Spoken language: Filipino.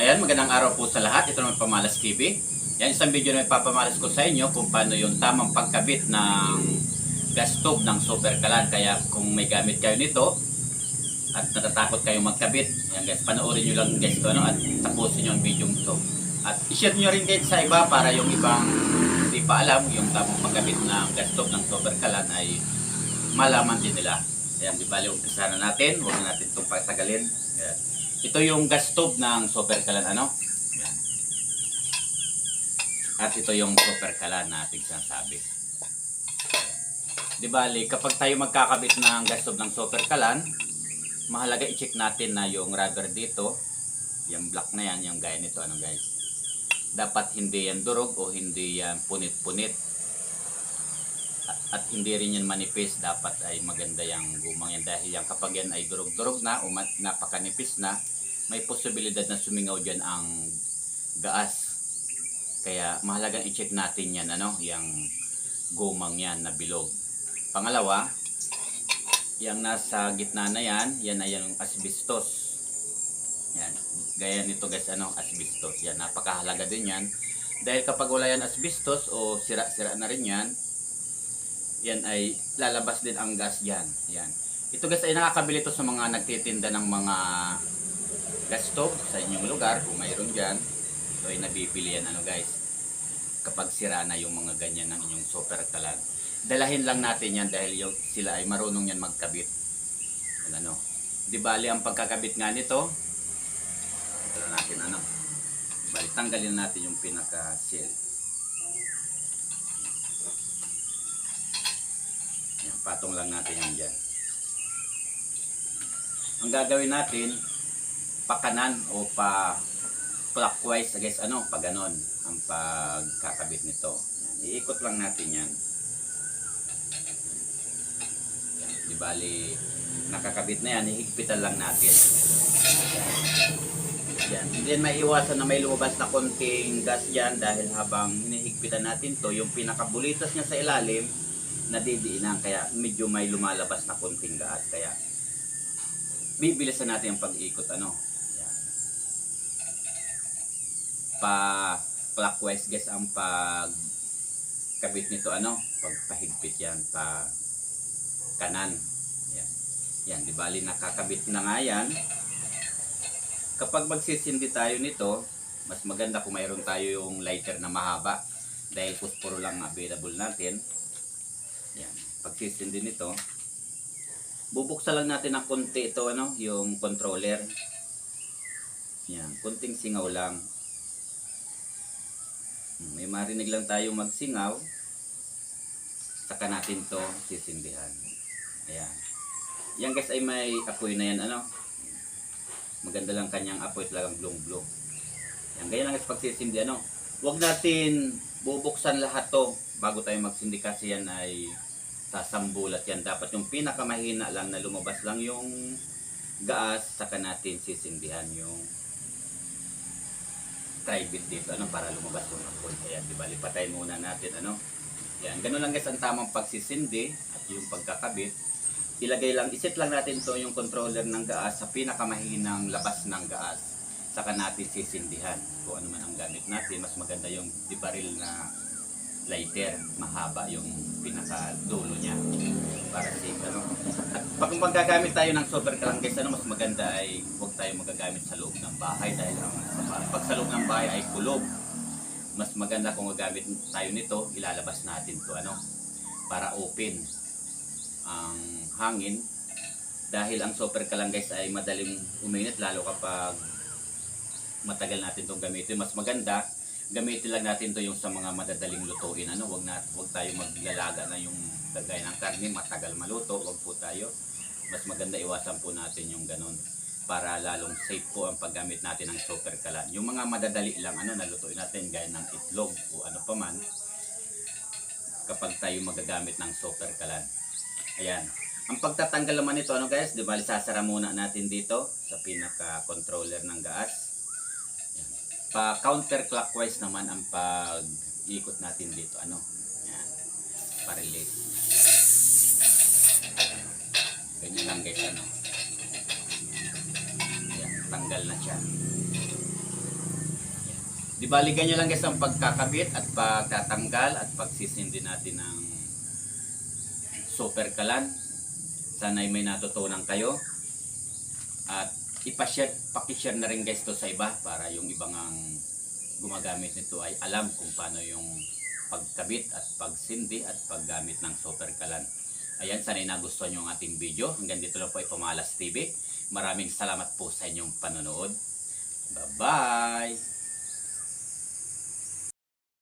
Ayan, magandang araw po sa lahat. Ito naman Pamalas TV. Yan, isang video na ipapamalas ko sa inyo kung paano yung tamang pagkabit ng gas stove ng super kalan. Kaya kung may gamit kayo nito at natatakot kayong magkabit, yan guys, panoorin nyo lang guys ito ano, at tapusin nyo ang video ito. At i-share nyo rin guys sa iba para yung ibang hindi pa alam yung tamang pagkabit ng gas stove ng super kalan ay malaman din nila. Ayan, di bali, umpisa na natin. Huwag na natin itong patagalin. Ayan. Ito yung gas stove ng super kalan, ano? Ayan. At ito yung super kalan na ating sinasabi. Di bali, kapag tayo magkakabit ng gas stove ng super kalan, mahalaga i-check natin na yung rubber dito, yung black na yan, yung gaya nito, ano guys. Dapat hindi yan durog o hindi yan punit-punit at, at hindi rin yan manipis dapat ay maganda yung gumang yan dahil yan kapag yan ay durog-durog na o napakanipis na may posibilidad na sumingaw dyan ang gaas. Kaya mahalagang i-check natin yan ano yung gumang yan na bilog. Pangalawa yung nasa gitna na yan yan ay yung asbestos. Yan gaya nito guys ano asbestos. Yan napakahalaga din yan. Dahil kapag wala yan asbestos o sira-sira na rin yan yan ay lalabas din ang gas yan. Yan. Ito guys ay nakakabili to sa mga nagtitinda ng mga gas stove sa inyong lugar kung mayroon diyan. Ito ay nabibili yan ano guys. Kapag sira na yung mga ganyan ng inyong super kalan. Dalahin lang natin yan dahil yung, sila ay marunong yan magkabit. Yan, ano. Di bali ang pagkakabit nga nito. Ito na natin ano. Bali tanggalin natin yung pinaka seal. Yan, patong lang natin yan dyan. Ang gagawin natin, pakanan o pa clockwise, guys, ano, pa ganon ang pagkakabit nito. Iikot lang natin yan. Di bali, nakakabit na yan, ihigpitan lang natin. Yan. Hindi may iwasan na may lumabas na konting gas yan dahil habang hinihigpitan natin to, yung pinakabulitas niya sa ilalim, nadidiinan kaya medyo may lumalabas na konting gas kaya bibilisan natin ang pag-ikot ano yan. Pa clockwise guys ang pag kabit nito ano pagpahigpit yan pa kanan yan yan di bali nakakabit na nga yan kapag magsisindi tayo nito mas maganda kung mayroon tayo yung lighter na mahaba dahil pusporo lang available natin yan. Pagsisindi nito, bubuksan lang natin ng konti ito, ano, yung controller. Yan. Konting singaw lang. Hmm, May marinig lang tayo magsingaw. Saka natin to sisindihan. Ayan. Yan guys ay may apoy na yan, ano. Maganda lang kanyang apoy talagang blong-blong. Yan. Ganyan lang guys pagsisindi, ano. Huwag natin bubuksan lahat to bago tayo magsindi kasi yan ay sasambulat yan. Dapat yung pinakamahina lang na lumabas lang yung gaas, saka natin sisindihan yung tribit dito ano para lumabas yung apoy. Ayan, di ba? Lipatay muna natin ano. Yan, ganun lang guys ang tamang pagsisindi at yung pagkakabit. Ilagay lang, isit lang natin to yung controller ng gaas sa pinakamahinang labas ng gaas. Saka natin sisindihan kung ano man ang gamit natin. Mas maganda yung dibaril na lighter, mahaba yung pinakadulo niya para safe ano. At pag magagamit tayo ng super kalang guys, ano mas maganda ay huwag tayo magagamit sa loob ng bahay dahil ang bahay ay kulob. Mas maganda kung gagamit tayo nito, ilalabas natin to ano para open ang hangin dahil ang super kalang guys ay madaling uminit lalo kapag matagal natin itong gamitin. Mas maganda gamitin lang natin to yung sa mga madadaling lutuin ano wag na wag tayo maglalaga na yung kagaya ng karne matagal maluto wag po tayo mas maganda iwasan po natin yung ganun para lalong safe po ang paggamit natin ng super kalan yung mga madadali lang ano nalutuin natin gaya ng itlog o ano pa man kapag tayo magagamit ng super kalan ayan. Ang pagtatanggal naman nito ano guys di ba sasara muna natin dito sa pinaka controller ng gas. Pa counterclockwise naman ang pag ikot natin dito ano. Yan pa-release ganyan lang guys ano tanggal na siya Di bali ganyan lang guys ang pagkakabit at pagtatanggal at pagsisindi natin ng super kalan. Sana'y may natutunan kayo. At ipashare, pakishare na rin guys to sa iba para yung ibang ang gumagamit nito ay alam kung paano yung pagkabit at pagsindi at paggamit ng super kalan. Ayan, sana'y nagustuhan nyo ang ating video. Hanggang dito lang po ay Pamalas TV. Maraming salamat po sa inyong panonood. Bye-bye!